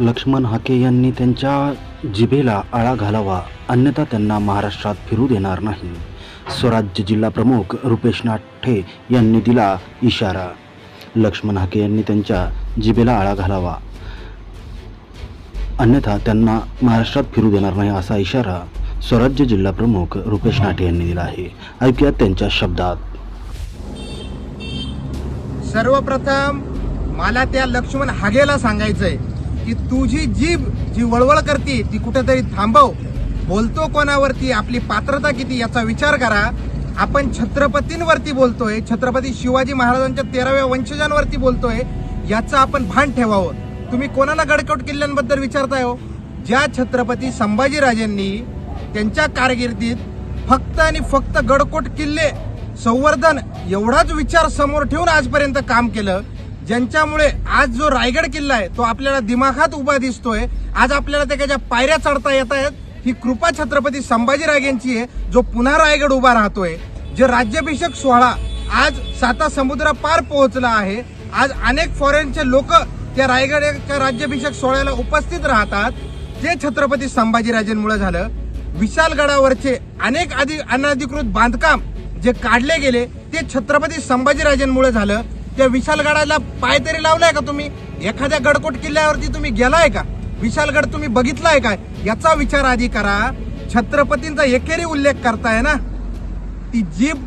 लक्ष्मण हाके यांनी त्यांच्या जिभेला आळा घालावा अन्यथा त्यांना महाराष्ट्रात फिरू देणार नाही. स्वराज्य जिल्हा प्रमुख रुपेश नाठे यांनी दिला इशारा. लक्ष्मण हाके यांनी त्यांच्या जिभेला आळा घालावा अन्यथा त्यांना महाराष्ट्रात फिरू देणार नाही असा इशारा स्वराज्य जिल्हा प्रमुख रुपेश नाठे यांनी दिला आहे. ऐकूयात त्यांच्या शब्दात. सर्वप्रथम मला त्या लक्ष्मण हागेला सांगायचंय. की तुझी जीभ जी वळवळ करते ती कुठेतरी थांबव. बोलतो कोणावरती? आपली पात्रता किती? याचा विचार करा. आपण छत्रपतींवरती बोलतोय. छत्रपती शिवाजी महाराजांच्या तेराव्या वंशजांवरती बोलतोय. याचं आपण भान ठेवावं. तुम्ही कोणाला गडकोट किल्ल्यांबद्दल विचारताय हो? ज्या छत्रपती संभाजीराजेंनी त्यांच्या कारकिर्दीत फक्त आणि फक्त गडकोट किल्ले संवर्धन एवढाच विचार समोर ठेवून आजपर्यंत काम केलं ज्यांच्यामुळे आज जो रायगड किल्ला आहे तो आपल्याला दिमाखात उभा दिसतोय. आज आपल्याला त्याच्या पायऱ्या चढता येत आहेत. ही कृपा छत्रपती संभाजीराजेंची आहे जो पुन्हा रायगड उभा राहतोय. जे राज्याभिषेक सोहळा आज साता समुद्र पार पोहोचला आहे. आज अनेक फॉरेनचे लोक त्या रायगडच्या राज्याभिषेक सोहळ्याला उपस्थित राहतात. ते छत्रपती संभाजीराजेंमुळे झालं. विशालगडावरचे अनेक आधी अनधिकृत बांधकाम जे काढले गेले ते छत्रपती संभाजीराजेंमुळे झालं. त्या विशालगडाला पाय तरी लावलाय का तुम्ही? एखाद्या गडकोट किल्ल्यावरती तुम्ही गेलाय का? विशालगड तुम्ही बघितलाय का याचा विचार आधी करा. छत्रपतींचा एकेरी उल्लेख करताय ना? ती जीभ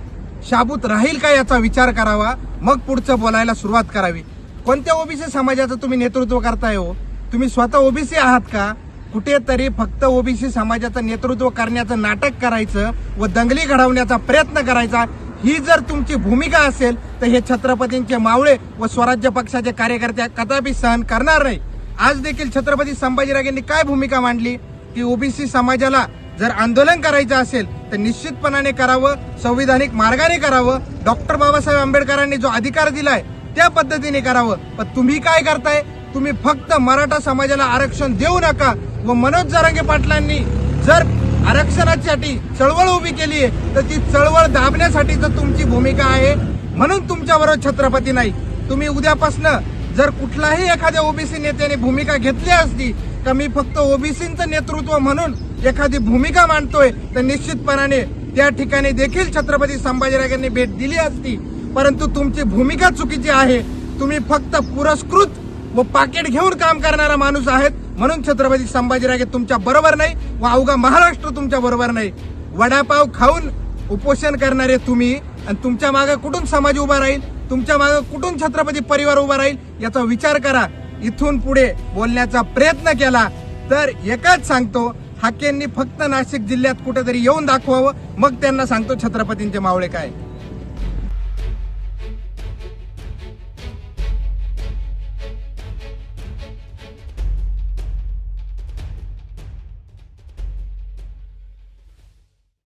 शाबूत राहील का याचा विचार करावा? मग पुढचं बोलायला सुरुवात करावी. कोणत्या ओबीसी समाजाचं तुम्ही नेतृत्व करताय हो? तुम्ही स्वतः ओबीसी आहात का? कुठेतरी फक्त ओबीसी समाजाचं नेतृत्व करण्याचं नाटक करायचं व दंगली घडवण्याचा प्रयत्न करायचा ही जर तुमची भूमिका असेल तर हे छत्रपतींचे मावळे व स्वराज्य पक्षाचे कार्यकर्ते कदापि सहन करणार नाही. आज देखील छत्रपती संभाजीराजेंनी काय भूमिका मांडली? की ओबीसी समाजाला जर आंदोलन करायचं असेल तर निश्चितपणाने करावं संविधानिक मार्गाने करावं. डॉक्टर बाबासाहेब आंबेडकरांनी जो अधिकार दिलाय त्या पद्धतीने करावं. पण तुम्ही काय करताय? तुम्ही फक्त मराठा समाजाला आरक्षण देऊ नका व मनोज जरांगे पाटलांनी जर आरक्षणासाठी चळवळ उभी केली आहे तर ती चळवळ दाबण्यासाठी तर तुमची भूमिका आहे. म्हणून तुमच्याबरोबर छत्रपती नाही. तुम्ही उद्यापासनं जर कुठलाही एखाद्या ओबीसी नेत्याने भूमिका घेतली असती तर मी फक्त ओबीसीचं नेतृत्व म्हणून एखादी भूमिका मांडतोय तर निश्चितपणाने त्या ठिकाणी देखील छत्रपती संभाजीराजांनी भेट दिली असती. परंतु तुमची भूमिका चुकीची आहे. तुम्ही फक्त पुरस्कृत व पाकिट घेऊन काम करणारा माणूस आहेत. म्हणून छत्रपती संभाजीराजे तुमच्या बरोबर नाही व अवघा महाराष्ट्र तुमच्या बरोबर नाही. वडापाव खाऊन उपोषण करणारे तुम्ही आणि तुमच्या मागे कुठून समाज उभा राहील तुमच्या मागे कुठून छत्रपती परिवार उभा राहील याचा विचार करा. इथून पुढे बोलण्याचा प्रयत्न केला तर एकच सांगतो हाकेंनी फक्त नाशिक जिल्ह्यात कुठेतरी येऊन दाखवावं मग त्यांना सांगतो छत्रपतींचे मावळे काय.